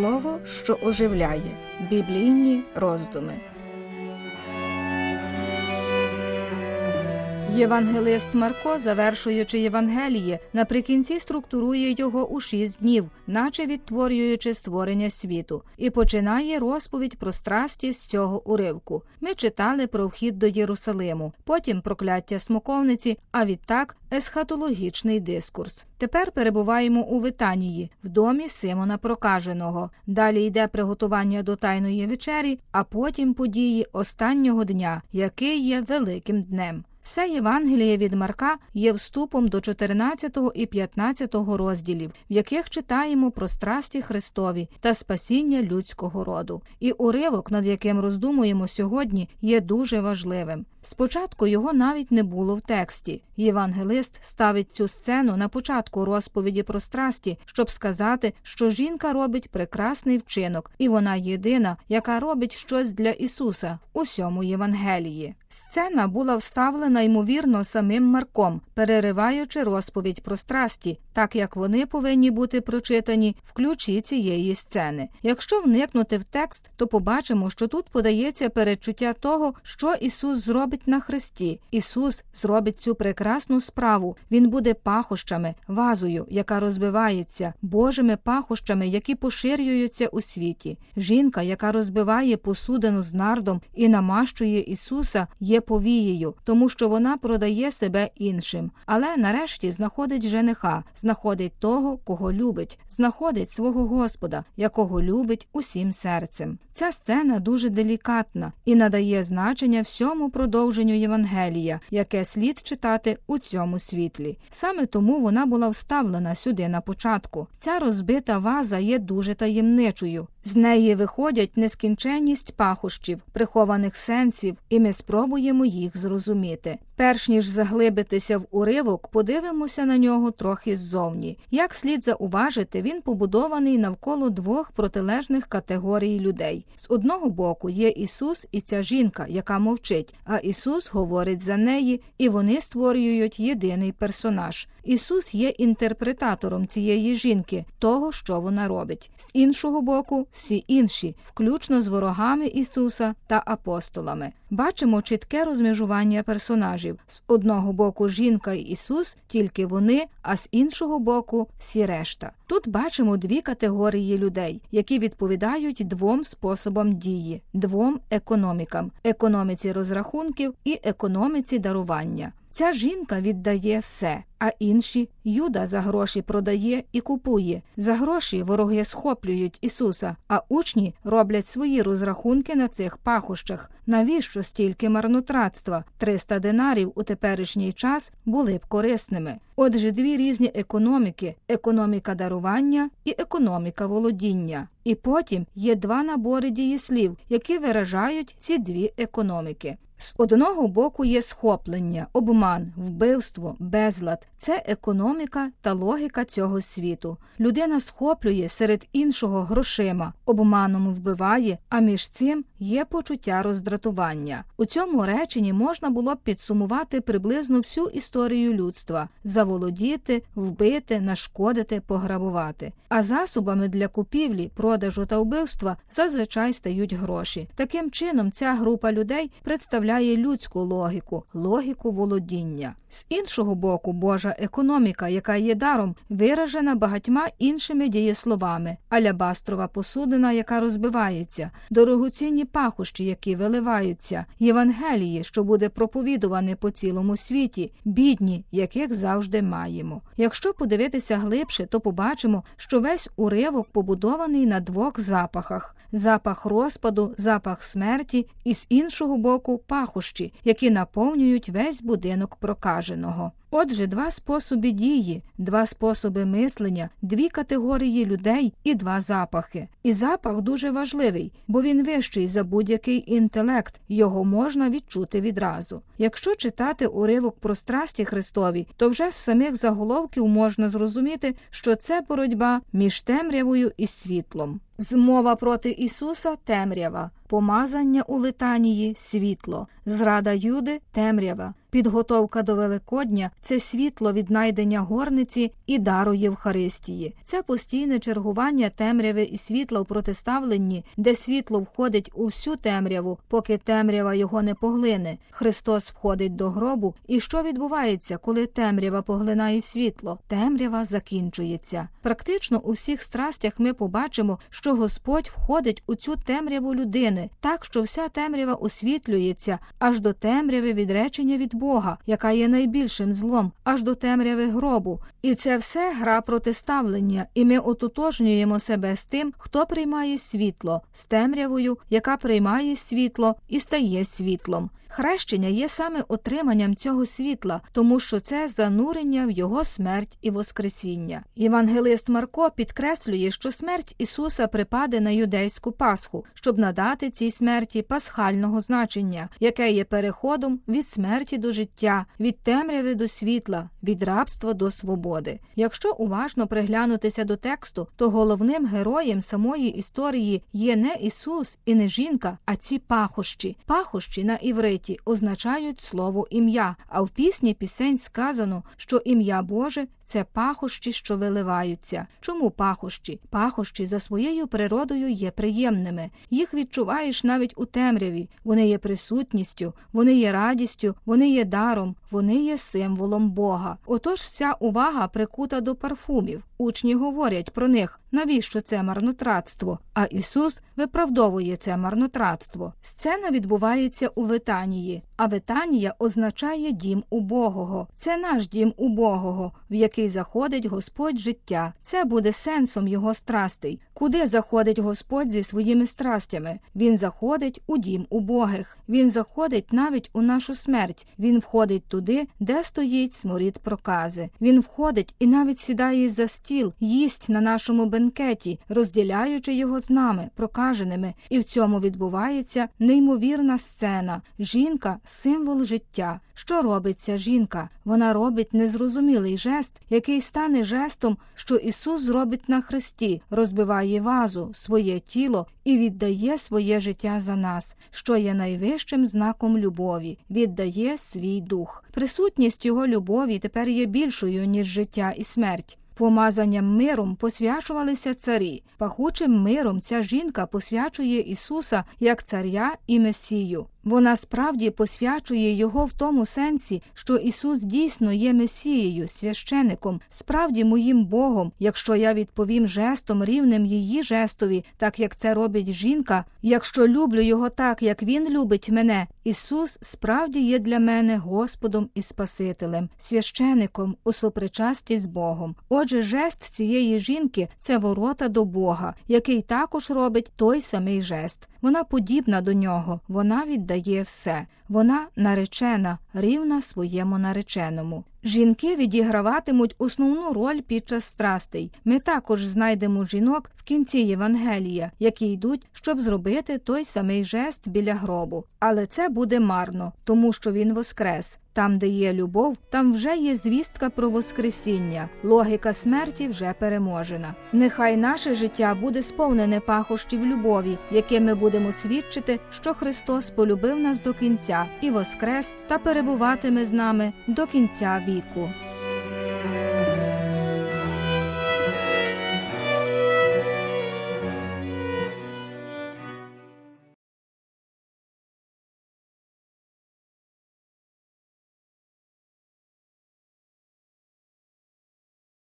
Слово, що оживляє біблійні роздуми. Євангелист Марко, завершуючи Євангеліє, наприкінці структурує його у шість днів, наче відтворюючи створення світу, і починає розповідь про страсті з цього уривку. Ми читали про вхід до Єрусалиму, потім прокляття смоковниці, а відтак есхатологічний дискурс. Тепер перебуваємо у Витанії, в домі Симона Прокаженого. Далі йде приготування до тайної вечері, а потім події останнього дня, який є великим днем. Все Євангеліє від Марка є вступом до 14 і 15 розділів, в яких читаємо про страсті Христові та спасіння людського роду. І уривок, над яким роздумуємо сьогодні, є дуже важливим. Спочатку його навіть не було в тексті. Євангелист ставить цю сцену на початку розповіді про страсті, щоб сказати, що жінка робить прекрасний вчинок, і вона єдина, яка робить щось для Ісуса у сьому Євангелії. Сцена була вставлена ймовірно самим Марком, перериваючи розповідь про страсті, так як вони повинні бути прочитані в ключі цієї сцени. Якщо вникнути в текст, то побачимо, що тут подається передчуття того, що Ісус зробить на хресті. Ісус зробить цю прекрасну справу. Він буде пахощами, вазою, яка розбивається, Божими пахощами, які поширюються у світі. Жінка, яка розбиває посудину з нардом і намащує Ісуса, є повією, тому що вона продає себе іншим. Але нарешті знаходить жениха, знаходить того, кого любить, знаходить свого Господа, якого любить усім серцем. Ця сцена дуже делікатна і надає значення всьому продовженню Євангелія, яке слід читати у цьому світлі. Саме тому вона була вставлена сюди на початку. Ця розбита ваза є дуже таємничою. З неї виходять нескінченність пахощів, прихованих сенсів, і ми спробуємо їх зрозуміти. Перш ніж заглибитися в уривок, подивимося на нього трохи ззовні. Як слід зауважити, він побудований навколо двох протилежних категорій людей. З одного боку є Ісус і ця жінка, яка мовчить, а Ісус говорить за неї, і вони створюють єдиний персонаж. Ісус є інтерпретатором цієї жінки, того, що вона робить. З іншого боку, всі інші, включно з ворогами Ісуса та апостолами. Бачимо чітке розмежування персонажів. З одного боку жінка і Ісус, тільки вони, а з іншого боку всі решта. Тут бачимо дві категорії людей, які відповідають двом способам дії, двом економікам економіці розрахунків і економіці дарування. Ця жінка віддає все, а інші Юда за гроші продає і купує. За гроші вороги схоплюють Ісуса, а учні роблять свої розрахунки на цих пахощах. Навіщо стільки марнотратства? 300 динарів у теперішній час були б корисними. Отже, дві різні економіки: економіка дарування і економіка володіння. І потім є два набори дієслів, які виражають ці дві економіки. З одного боку є схоплення, обман, вбивство, безлад це економіка та логіка цього світу. Людина схоплює серед іншого грошима, обманом вбиває, а між цим є почуття роздратування. У цьому реченні можна було б підсумувати приблизно всю історію людства заволодіти, вбити, нашкодити, пограбувати. А засобами для купівлі, продажу та вбивства зазвичай стають гроші. Таким чином, ця група людей представляє людську логіку, логіку володіння. З іншого боку, Божа економіка, яка є даром, виражена багатьма іншими дієсловами, алябастрова посудина, яка розбивається, дорогоцінні пахощі, які виливаються, Євангелії, що буде проповідуване по цілому світі, бідні, яких завжди маємо. Якщо подивитися глибше, то побачимо, що весь уривок побудований на двох запахах: запах розпаду, запах смерті, і з іншого боку пахощі, які наповнюють весь будинок прокаженого. Отже, два способи дії, два способи мислення, дві категорії людей і два запахи. І запах дуже важливий, бо він вищий за будь-який інтелект, його можна відчути відразу. Якщо читати уривок про страсті Христові, то вже з самих заголовків можна зрозуміти, що це боротьба між темрявою і світлом. Змова проти Ісуса темрява, помазання у литанії світло, зрада Юди темрява, підготовка до Великодня це світло віднайдення горниці і дару Євхаристії. Це постійне чергування темряви і світла в протиставленні, де світло входить у всю темряву, поки темрява його не поглине. Христос входить до гробу. І що відбувається, коли темрява поглинає світло? Темрява закінчується. Практично у всіх страстях ми побачимо, що Господь входить у цю темряву людини, так що вся темрява освітлюється аж до темряви відречення від Бога, яка є найбільшим злом, аж до темряви гробу. І це все гра протиставлення, і ми ототожнюємо себе з тим, хто приймає світло, з темрявою, яка приймає світло і стає світлом. Хрещення є саме отриманням цього світла, тому що це занурення в його смерть і воскресіння. Євангелист Марко підкреслює, що смерть Ісуса припаде на юдейську Пасху, щоб надати цій смерті пасхального значення, яке є переходом від смерті до життя, від темряви до світла, від рабства до свободи. Якщо уважно приглянутися до тексту, то головним героєм самої історії є не Ісус і не жінка, а ці пахощі. Пахощі на івриті означають слово ім'я, а в пісні пісень сказано, що ім'я Боже це пахощі, що виливаються. Чому пахощі? Пахощі за своєю природою є приємними. Їх відчуваєш навіть у темряві. Вони є присутністю, вони є радістю, вони є даром, вони є символом Бога. Отож, вся увага прикута до парфумів. Учні говорять про них, навіщо це марнотратство? А Ісус виправдовує це марнотратство. Сцена відбувається у Витанії, а Витанія означає дім убогого. Це наш дім убогого, в який заходить Господь життя. Це буде сенсом його страстей. Куди заходить Господь зі своїми страстями? Він заходить у дім убогих. Він заходить навіть у нашу смерть. Він входить туди, де стоїть сморід прокази. Він входить і навіть сідає за стіл, їсть на нашому бенкеті, розділяючи його з нами, прокаженими. І в цьому відбувається неймовірна сцена. Жінка символ життя. Що робить ця жінка? Вона робить незрозумілий жест, який стане жестом, що Ісус зробить на хресті, розбиває вазу, своє тіло і віддає своє життя за нас, що є найвищим знаком любові, віддає свій дух. Присутність його любові тепер є більшою, ніж життя і смерть. Помазанням миром посвячувалися царі. Пахучим миром ця жінка посвячує Ісуса як царя і Месію. Вона справді посвячує його в тому сенсі, що Ісус дійсно є Месією, священиком, справді моїм Богом, якщо я відповім жестом рівним її жестові, так як це робить жінка, якщо люблю його так, як Він любить мене, Ісус справді є для мене Господом і Спасителем, священиком у сопричасті з Богом. Отже, жест цієї жінки це ворота до Бога, який також робить той самий жест. Вона подібна до нього, вона віддає все. Вона наречена, рівна своєму нареченому. Жінки відіграватимуть основну роль під час страстей. Ми також знайдемо жінок в кінці Євангелія, які йдуть, щоб зробити той самий жест біля гробу. Але це буде марно, тому що він воскрес. Там, де є любов, там вже є звістка про Воскресіння. Логіка смерті вже переможена. Нехай наше життя буде сповнене пахощів любові, яке ми будемо свідчити, що Христос полюбив нас до кінця і воскрес та перебуватиме з нами до кінця віку.